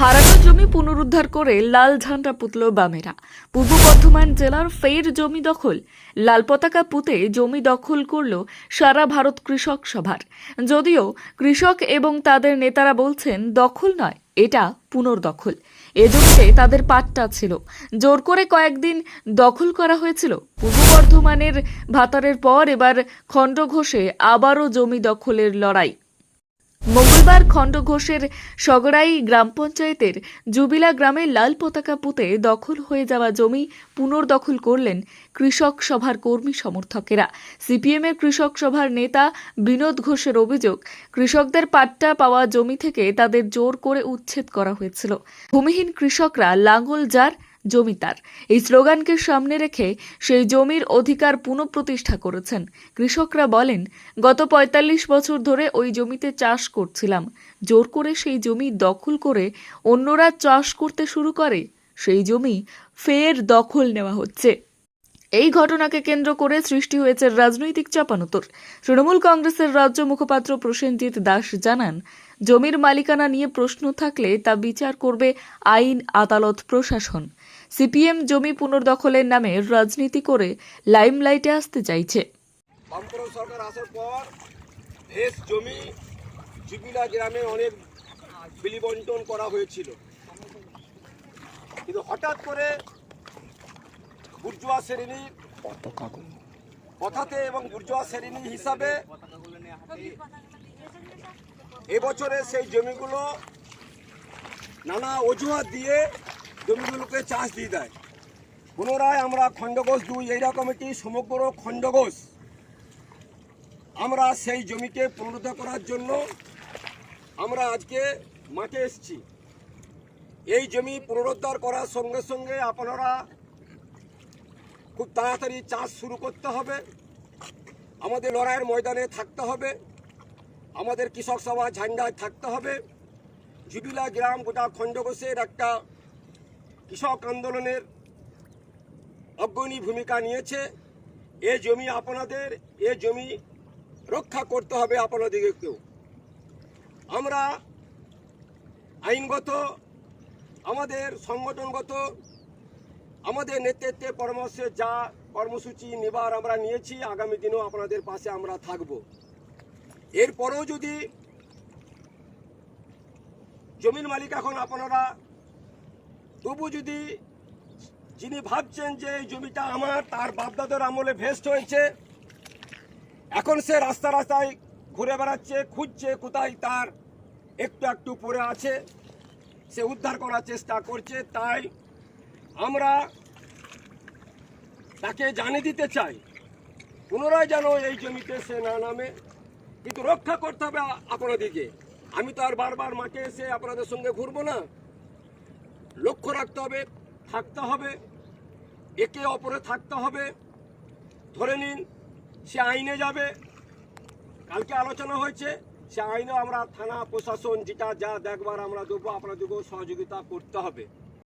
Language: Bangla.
হারানো জমি পুনরুদ্ধার করে লাল ঝান্ডা পুতল বামেরা। পূর্ব বর্ধমান জেলার ফের জমি দখল। লাল পতাকা পুঁতে জমি দখল করল সারা ভারত কৃষক সভার। যদিও কৃষক এবং তাদের নেতারা বলছেন, দখল নয়, এটা পুনর্দখল। এ জমিতে তাদের পাট্টা ছিল। জোর করে কয়েকদিন দখল করা হয়েছিল। পূর্ব বর্ধমানের ভাতারের পর এবার খণ্ডঘোষে আবারও জমি দখলের লড়াই। মঙ্গলবার খণ্ডঘোষের সগড়াই গ্রাম পঞ্চায়েতের জুবিলা গ্রামে লাল পতাকা পুঁতে দখল হয়ে যাওয়া জমি পুনর্দখল করলেন কৃষক সভার কর্মী সমর্থকেরা। সিপিএমের কৃষক সভার নেতা বিনোদ ঘোষের অভিযোগ, কৃষকদের পাট্টা পাওয়া জমি থেকে তাদের জোর করে উচ্ছেদ করা হয়েছিল। ভূমিহীন কৃষকরা লাঙ্গল যার জমি তার এই স্লোগানকে সামনে রেখে সেই জমির অধিকার পুনঃপ্রতিষ্ঠা করেছেন। কৃষকরা বলেন, গত ৪৫ বছর ধরে ওই জমিতে চাষ করছিলাম। জোর করে সেই জমি দখল করে অন্যরা চাষ করতে শুরু করে। সেই জমি ফের দখল নেওয়া হচ্ছে। এই ঘটনাকে কেন্দ্র করে সৃষ্টি হয়েছে রাজনৈতিক চাপানুতর। তৃণমূল কংগ্রেসের রাজ্য মুখপাত্র প্রসেনজিৎ দাস জানান, জমির মালিকানা নিয়ে প্রশ্ন থাকলে তা বিচার করবে আইন, আদালত, প্রশাসন। সিপিএম জমি পুনর্দখলের নামে রাজনীতি করে লাইমলাইটে আসতে চাইছে। সরকার আসার পর জমি গ্রামে অনেক করা হয়েছিল। কিন্তু হঠাৎ করে বুর্জুয়া শ্রেণির কথাতে এবং বুর্জুয়া শ্রেণি হিসাবে এবছরে সেই জমিগুলো নানা অজুহাত দিয়ে জমিগুলোকে চাষ দিয়ে দেয়। পুনরায় আমরা খণ্ডঘোষ দুই, এইরকম একটি সমগ্র খণ্ডঘোষ আমরা সেই জমিকে পুনরুদ্ধার করার জন্য আমরা আজকে মাঠে এসেছি। এই জমি পুনরুদ্ধার করার সঙ্গে সঙ্গে আপনারা খুব তাড়াতাড়ি চাষ শুরু করতে হবে। আমাদের লড়াইয়ের ময়দানে থাকতে হবে। আমাদের কৃষক সভা ঝান্ডায় থাকতে হবে। জুবিলা গ্রাম গোটা খণ্ডঘোষের একটা কৃষক আন্দোলনের অগ্রণী ভূমিকা নিয়েছে। এ জমি আপনাদের, এ জমি রক্ষা করতে হবে আপনাদেরকেও। আমরা আইনগত, আমাদের সংগঠনগত আমাদের নেতৃত্বে পরামর্শে যা কর্মসূচি নেবার আমরা নিয়েছি, আগামী দিনেও আপনাদের পাশে আমরা থাকব। এরপরেও যদি জমির মালিক এখন আপনারা, তবু যদি যিনি ভাবছেন যে এই জমিটা আমার, তার বাপদাদার আমলে ভেস্ট হয়েছে, এখন সে রাস্তা রাস্তায় ঘুরে বেড়াচ্ছে, খুঁজছে কোথায় তার একটু একটু পরে আছে, সে উদ্ধার করার চেষ্টা করছে, তাই আমরা তাকে জানিয়ে দিতে চাই, পুনরায় যেন এই জমিতে সে না নামে। কিন্তু রক্ষা করতে হবে আপনাদেরকে। আমি তো আর বারবার মাঠে এসে আপনাদের সঙ্গে ঘুরবো না। লক্ষ্য রাখতে হবে, থাকতে হবে, একে অপরে থাকতে হবে। ধরে নিন, সে আইনে যাবে। কালকে আলোচনা হয়েছে, সে আইনে আমরা থানা প্রশাসন যেটা যা দেখবার আমরা দেবো, আপনাদেরকেও সহযোগিতা করতে হবে।